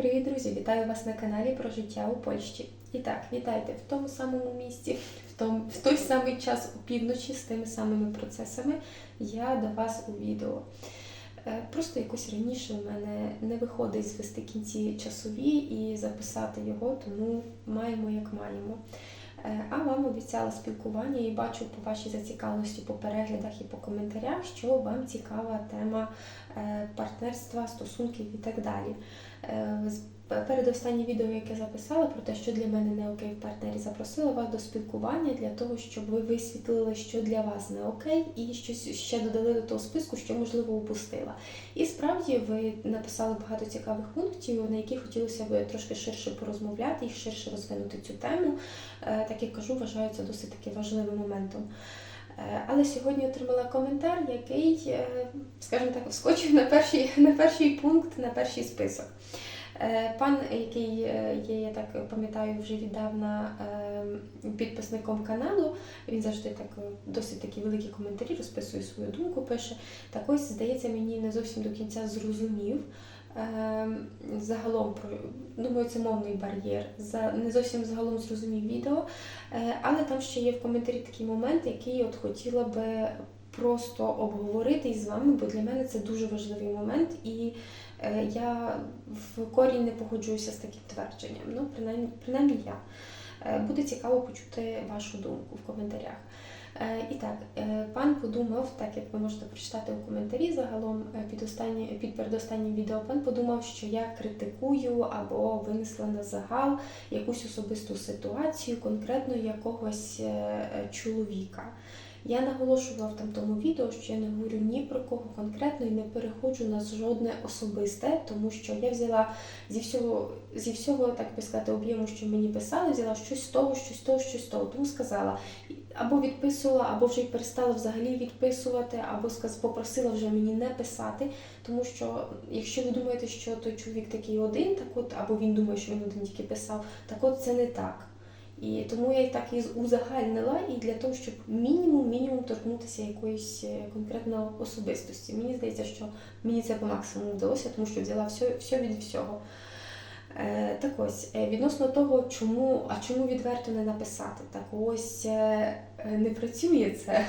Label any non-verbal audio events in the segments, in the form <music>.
Привіт, друзі! Вітаю вас на каналі про життя у Польщі. І так, вітайте в тому самому місці, в, том, в той самий час опівночі з тими самими процесами. Я до вас у відео. Е, Просто якось раніше в мене не виходить звести кінці часові і записати його, тому маємо як маємо. Е, А вам обіцяла спілкування і бачу по вашій зацікавленості по переглядах і по коментарях, що вам цікава тема е, партнерства, стосунків і так далі. Передостаннє відео, яке записала про те, що для мене не окей в партнері, запросила вас до спілкування для того, щоб ви висвітлили, що для вас не окей, і щось ще додали до того списку, що можливо упустила. І справді ви написали багато цікавих пунктів, на які хотілося б трошки ширше порозмовляти і ширше розвинути цю тему. Е, Так як кажу, вважаю це досить таки важливим моментом. Е, Але сьогодні отримала коментар, який, е, скажімо так, вскочив на перший, <laughs> на перший пункт, на перший список. Е, Пан, який е, є, я так пам'ятаю, вже віддавна е, підписником каналу, він завжди так досить такі великі коментарі, розписує свою думку, пише. Так ось, здається, мені не зовсім до кінця зрозумів. Загалом думаю, це мовний бар'єр. Не зовсім загалом зрозумів відео, але там ще є в коментарі такий момент, який от хотіла би просто обговорити із вами, бо для мене це дуже важливий момент, і я в корінь не погоджуюся з таким твердженням. Ну, принаймні, принаймні я. Е, Буде цікаво почути вашу думку в коментарях. Е, І так, е, пан подумав, так як ви можете прочитати у коментарі загалом е, під останні, під передостаннім відео, пан подумав, що я критикую або винесла на загал якусь особисту ситуацію, конкретно якогось е, е, чоловіка. Я наголошувала в там тому відео, що я не говорю ні про кого конкретно і не переходжу на жодне особисте, тому що я взяла зі всього, зі всього, так би сказати, об'єму, що мені писали, взяла щось з того, щось з того, щось з того. Тому сказала, або відписувала, або вже й перестала взагалі відписувати, або сказ- попросила вже мені не писати. Тому що, якщо ви думаєте, що той чоловік такий один, так от, або він думає, що він один тільки писав, так от це не так. І тому я і так і узагальнила, і для того, щоб мінімум мінімум торкнутися якоїсь е, конкретно особистості. Мені здається, що мені це по максимуму вдалося, тому що взяла все, все від всього. Е, так ось, е, відносно того, чому, а чому відверто не написати? Так ось е, е, не працює це.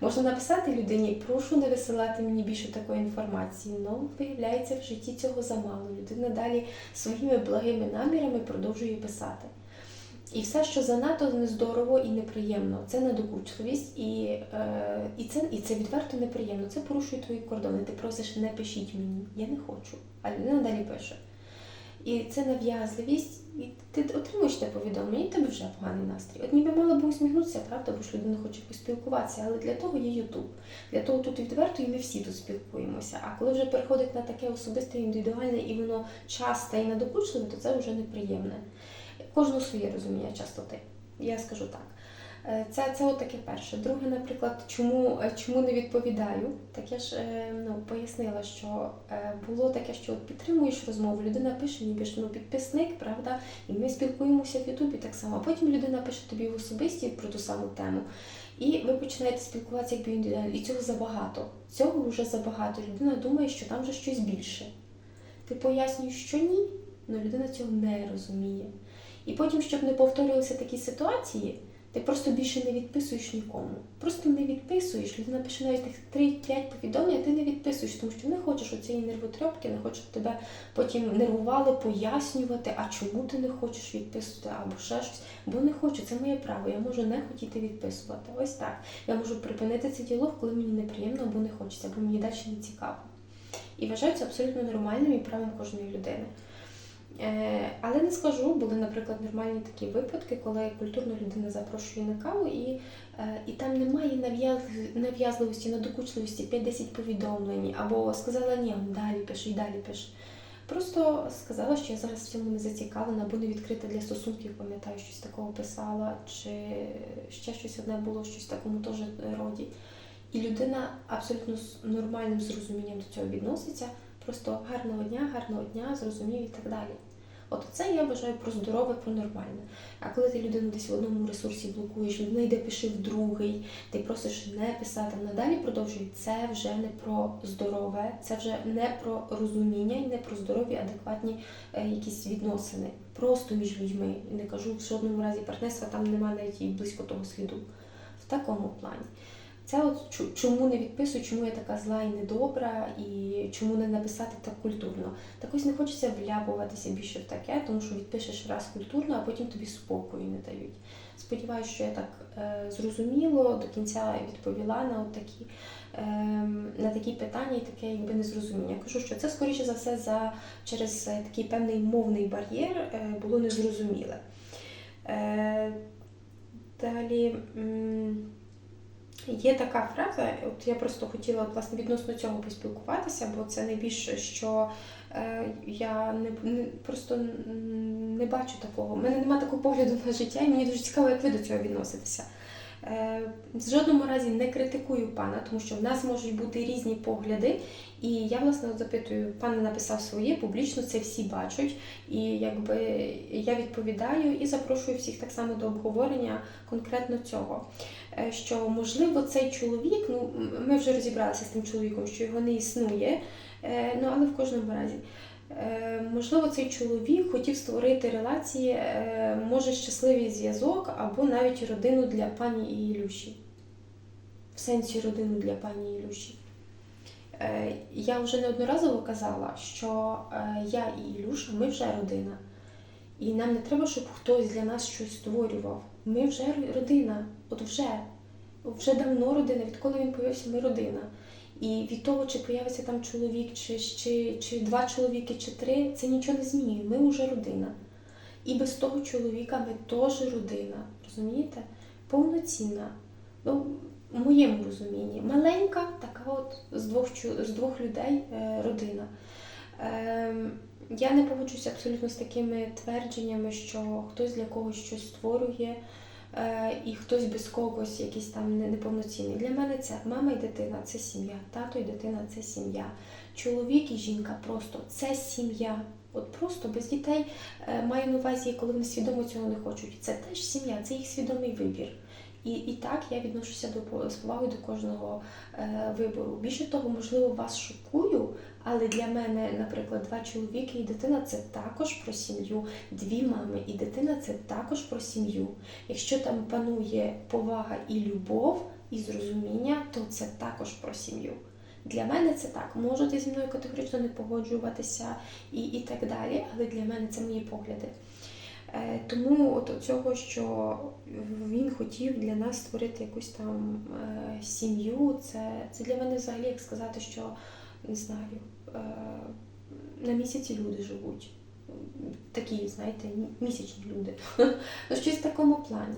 Можна написати людині, прошу не висилати мені більше такої інформації. Ну, виявляється, в житті цього замало. Людина далі своїми благими намірами продовжує писати. І все, що занадто нездорово і неприємно, це надокучливість, і, е, і, це, і це відверто неприємно. Це порушує твої кордони. Ти просиш, не пишіть мені, я не хочу. А людина далі пише. І це нав'язливість, і ти отримуєш те повідомлення, і тебе вже поганий настрій. От ніби мало би усміхнутися, правда, бо ж людина хоче поспілкуватися, але для того є Ютуб. Для того тут відверто і ми всі тут спілкуємося. А коли вже переходить на таке особисте, індивідуальне і воно часте і надокучливе, то це вже неприємне. Кожного своє розуміння частоти. Я скажу так. Е, Це, це от таке перше. Друге, наприклад, чому, е, чому не відповідаю? Так я ж е, ну, пояснила, що було таке, що от підтримуєш розмову, людина пише, ніби ж ну, підписник, правда, і ми спілкуємося в Ютубі так само. А потім людина пише тобі в особисті про ту саму тему. І ви починаєте спілкуватися як індивідуально. І цього забагато. Цього вже забагато. Людина думає, що там вже щось більше. Ти пояснюєш, що ні, але людина цього не розуміє. І потім, щоб не повторювалися такі ситуації, ти просто більше не відписуєш нікому. Просто не відписуєш. Людина пише навіть тих 3-5 повідомлень, а ти не відписуєш, тому що не хочеш оцієї нервотрьопки, не хочеш тебе потім нервували, пояснювати, а чому ти не хочеш відписувати, або ще щось. Бо не хочу, це моє право. Я можу не хотіти відписувати. Ось так. Я можу припинити цей діалог, коли мені неприємно або не хочеться, або мені далі не цікаво. І вважаю це абсолютно нормальним і правом кожної людини. Е, Але не скажу, були, наприклад, нормальні такі випадки, коли культурна людина запрошує на каву, і, е, і там немає нав'язливості, надокучливості 5-10 повідомлень, або сказала ні, далі пиши, далі пиши. Просто сказала, що я зараз в цьому не зацікавлена, або не відкрита для стосунків, пам'ятаю, щось такого писала, чи ще щось одне було, щось в такому теж роді. І людина абсолютно з нормальним зрозумінням до цього відноситься. Просто гарного дня, гарного дня, зрозумів і так далі. От це я вважаю про здорове, про нормальне. А коли ти людину десь в одному ресурсі блокуєш, людина йде пиши в другий, ти просиш не писати, надалі продовжуй, це вже не про здорове, це вже не про розуміння і не про здорові, адекватні е, якісь відносини. Просто між людьми. І не кажу в жодному разі партнерства, там немає навіть і близько того сліду. В такому плані. Це от чому не відписую, чому я така зла і недобра, і чому не написати так культурно. Так ось не хочеться вляпуватися більше в таке, тому що відпишеш раз культурно, а потім тобі спокою не дають. Сподіваюся, що я так е, зрозуміло до кінця відповіла на от такі, е, на такі питання і таке якби незрозуміння. Я кажу, що це скоріше за все за через е, такий певний мовний бар'єр е, було незрозуміле. Е, далі. м, Є така фраза, от я просто хотіла власне відносно цього поспілкуватися, бо це найбільше, що е, я не, не просто не бачу такого. У мене немає такого погляду на життя, і мені дуже цікаво, як ви до цього відноситеся. Е, в жодному разі не критикую пана, тому що в нас можуть бути різні погляди. І я власне запитую, пан написав своє, публічно це всі бачать, і якби я відповідаю і запрошую всіх так само до обговорення конкретно цього. Е, Що можливо цей чоловік, ну ми вже розібралися з тим чоловіком, що його не існує, е, ну але в кожному разі. Е, Можливо, цей чоловік хотів створити релації, може щасливий зв'язок або навіть родину для пані Ілюші. В сенсі родину для пані Ілюші. Я вже неодноразово казала, що я і Ілюша, ми вже родина. І нам не треба, щоб хтось для нас щось створював. Ми вже родина. От вже. Вже давно родина, відколи він появився, ми родина. І від того, чи появиться там чоловік, чи, чи, чи два чоловіки, чи три, це нічого не змінює. Ми вже родина. І без того чоловіка ми теж родина. Розумієте? Повноцінна. Ну, в моєму розумінні. Маленька, така от з двох, з двох людей е, родина. Ем, я не погоджуюся абсолютно з такими твердженнями, що хтось для когось щось створює, е, і хтось без когось якийсь там не- неповноцінний. Для мене це мама і дитина це сім'я, тато і дитина це сім'я. Чоловік і жінка просто це сім'я. От просто без дітей е, маю на увазі, коли вони свідомо цього не хочуть. Це теж сім'я, це їх свідомий вибір. І, і так я відношуся до з повагою до кожного е, вибору. Більше того, можливо, вас шокую, але для мене, наприклад, два чоловіки і дитина це також про сім'ю, дві мами і дитина це також про сім'ю. Якщо там панує повага і любов, і зрозуміння, то це також про сім'ю. Для мене це так. Можете зі мною категорично не погоджуватися і, і так далі, але для мене це мої погляди. Е, Тому от цього, що він хотів для нас створити якусь там е, сім'ю, це, це для мене взагалі як сказати, що не знаю, на місяці люди живуть. Такі, знаєте, місячні люди. <laughs> Ну, щось в такому плані.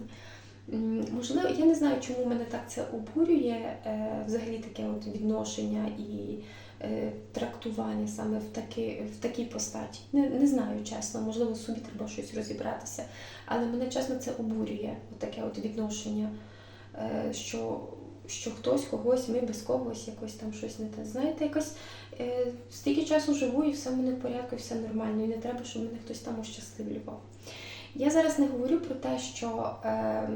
Можливо, я не знаю, чому мене так це обурює, е, взагалі таке от відношення і е, трактування саме в, таки, в такій постаті. Не, не знаю, чесно, можливо, собі треба щось розібратися. Але мене чесно це обурює, от таке от відношення, е, що, що хтось когось, ми без когось якось там щось не те. Знаєте, якось е, стільки часу живу і все мене в порядку, і все нормально, і не треба, щоб мене хтось там ощасливлював. Я зараз не говорю про те, що е,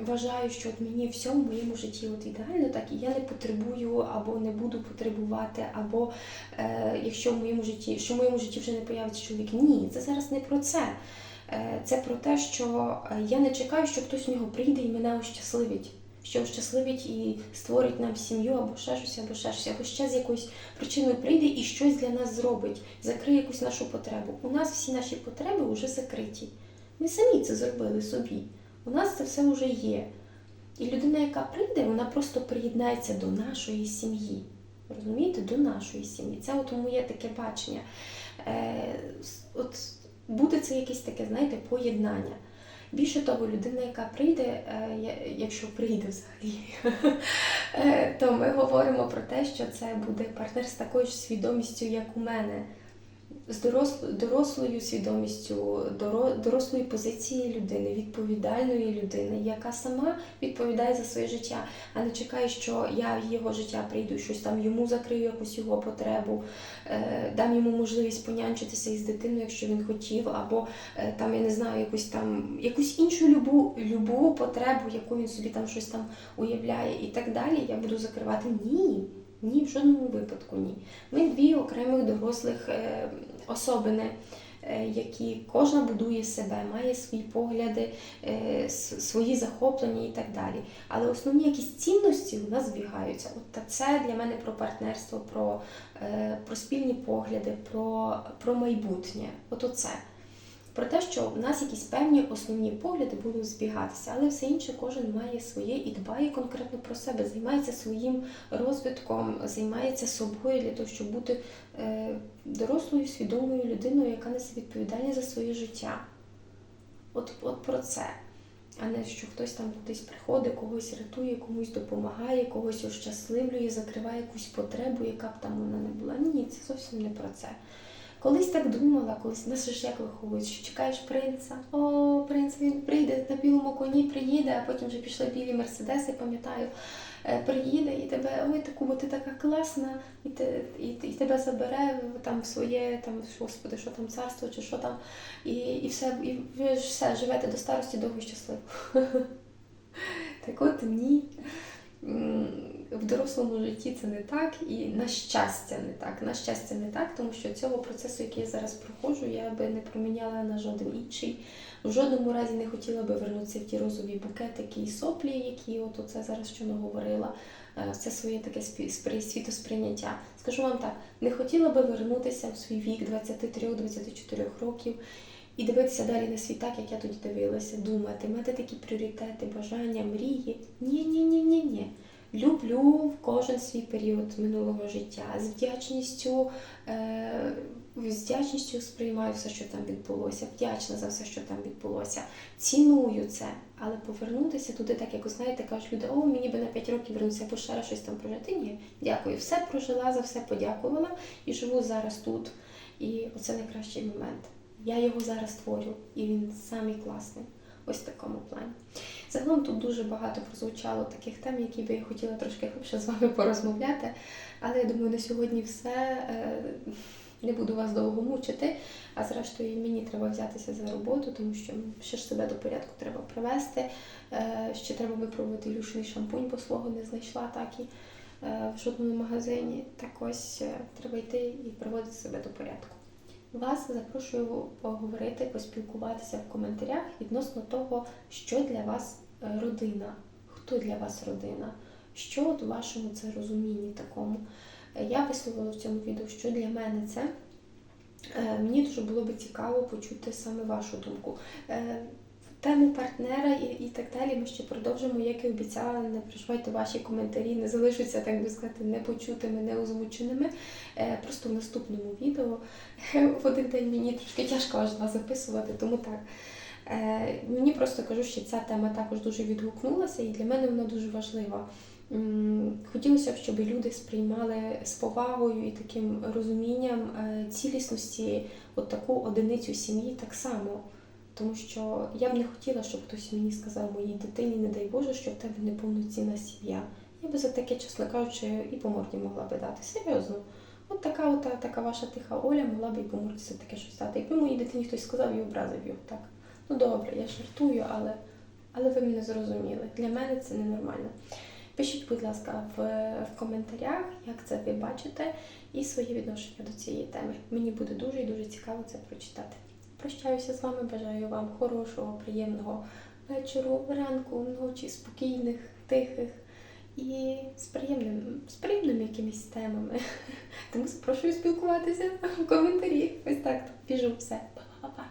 вважаю, що от мені все в моєму житті от ідеально, так і я не потребую або не буду потребувати, або е, якщо в моєму житті, що в моєму житті вже не появиться чоловік. Ні, це зараз не про це. Е, Це про те, що е, я не чекаю, що хтось в нього прийде і мене ощасливить. Що ощасливить і створить нам сім'ю або ще щось, або ще щось, або ще з якоюсь причиною прийде і щось для нас зробить, закриє якусь нашу потребу. У нас всі наші потреби вже закриті. Ми самі це зробили собі. У нас це все вже є. І людина, яка прийде, вона просто приєднається до нашої сім'ї. Розумієте, до нашої сім'ї. Це от моє таке бачення. Е, от буде це якесь таке, знаєте, поєднання. Більше того, людина, яка прийде, е, якщо прийде взагалі, <laughs> е, то ми говоримо про те, що це буде партнер з такою ж свідомістю, як у мене. З дорос- дорослою свідомістю, доро- дорослої позиції людини, відповідальної людини, яка сама відповідає за своє життя, а не чекає, що я в його життя прийду, щось там йому закрию якусь його потребу, е, дам йому можливість понянчитися із дитиною, якщо він хотів, або е, там я не знаю, якусь там якусь іншу любу, любу потребу, яку він собі там щось там уявляє, і так далі. Я буду закривати. Ні. Ні, в жодному випадку ні. Ми дві окремих дорослих е, особини, е, які кожна будує себе, має свої погляди, е, свої захоплення і так далі. Але основні якісь цінності у нас збігаються. От це для мене про партнерство, про, е, про спільні погляди, про, про майбутнє. От оце. Про те, що в нас якісь певні основні погляди будуть збігатися, але все інше кожен має своє і дбає конкретно про себе, займається своїм розвитком, займається собою для того, щоб бути е, дорослою, свідомою людиною, яка несе відповідальність за своє життя. От, от про це. А не що хтось там кудись приходить, когось рятує, комусь допомагає, когось ощасливлює, закриває якусь потребу, яка б там вона не була. Ні, це зовсім не про це. Колись так думала, колись нас ж як виховують, що чекаєш принца. О, принц він прийде на білому коні, приїде, а потім вже пішли білі мерседеси, пам'ятаю. Е, Приїде і тебе, ой, таку, бо ти така класна, і, те, і, і тебе забере там в своє, там, господи, що там царство чи що там, і, і все, і ви ж все живете до старості довго щасливо. <laughs> Так от ні. В дорослому житті це не так, і на щастя не так. На щастя, не так, тому що цього процесу, який я зараз проходжу, я би не проміняла на жоден інший. В жодному разі не хотіла би вернутися в ті розові букетики і соплі, які от оце зараз що наговорила. Це своє таке світосприйняття. Скажу вам так, не хотіла би вернутися в свій вік 23-24 років і дивитися далі на світ так, як я тоді дивилася, думати, мати такі пріоритети, бажання, мрії. Ні, ні, ні, ні, ні. Люблю в кожен свій період минулого життя. З вдячністю, е, з вдячністю сприймаю все, що там відбулося, вдячна за все, що там відбулося. Ціную це, але повернутися туди, так як знаєте, кажуть люди, о, мені би на 5 років вернутися, або ще раз щось там прожити. Ні, дякую. Все прожила, за все подякувала і живу зараз тут. І оце найкращий момент. Я його зараз творю, і він самий класний. Ось в такому плані. Загалом тут дуже багато прозвучало таких тем, які би я хотіла трошки глибше з вами порозмовляти. Але я думаю, на сьогодні все. Е, Не буду вас довго мучити, а зрештою мені треба взятися за роботу, тому що ще ж себе до порядку треба привести. Е, Ще треба випробувати Ілюшний шампунь, бо свого не знайшла так і е, в жодному магазині. Так ось треба йти і приводити себе до порядку. Вас запрошую поговорити, поспілкуватися в коментарях відносно того, що для вас е, родина, хто для вас родина, що от у вашому це розумінні такому. Е, Я висловила в цьому відео, що для мене це. Е, Мені дуже було би цікаво почути саме вашу думку. Е, Тему партнера і, і так далі ми ще продовжимо, як і обіцяла. Не переживайте ваші коментарі, не залишаться, так би сказати, непочутими, неозвученими. Е, Просто в наступному відео в один день мені трошки тяжко аж два записувати, тому так. Е, Мені просто кажу, що ця тема також дуже відгукнулася, і для мене вона дуже важлива. Хотілося б, щоб люди сприймали з повагою і таким розумінням е, цілісності от таку одиницю сім'ї так само. Тому що я б не хотіла, щоб хтось мені сказав моїй дитині, не дай Боже, що в тебе неповноцінна сім'я. Я би за таке, чесно кажучи, і по морді могла би дати. Серйозно. От така от, така ваша тиха Оля могла б і по морді за таке щось дати. Якби моїй дитині хтось сказав і образив його, так. Ну добре, я жартую, але, але ви мене зрозуміли. Для мене це ненормально. Пишіть, будь ласка, в, в коментарях, як це ви бачите, і своє відношення до цієї теми. Мені буде дуже і дуже цікаво це прочитати. Прощаюся з вами, бажаю вам хорошого, приємного вечору, ранку, ночі, спокійних, тихих і з приємним, з приємними якимись темами. <laughs> Тому запрошую спілкуватися в коментарі. Ось так, біжу все. Па.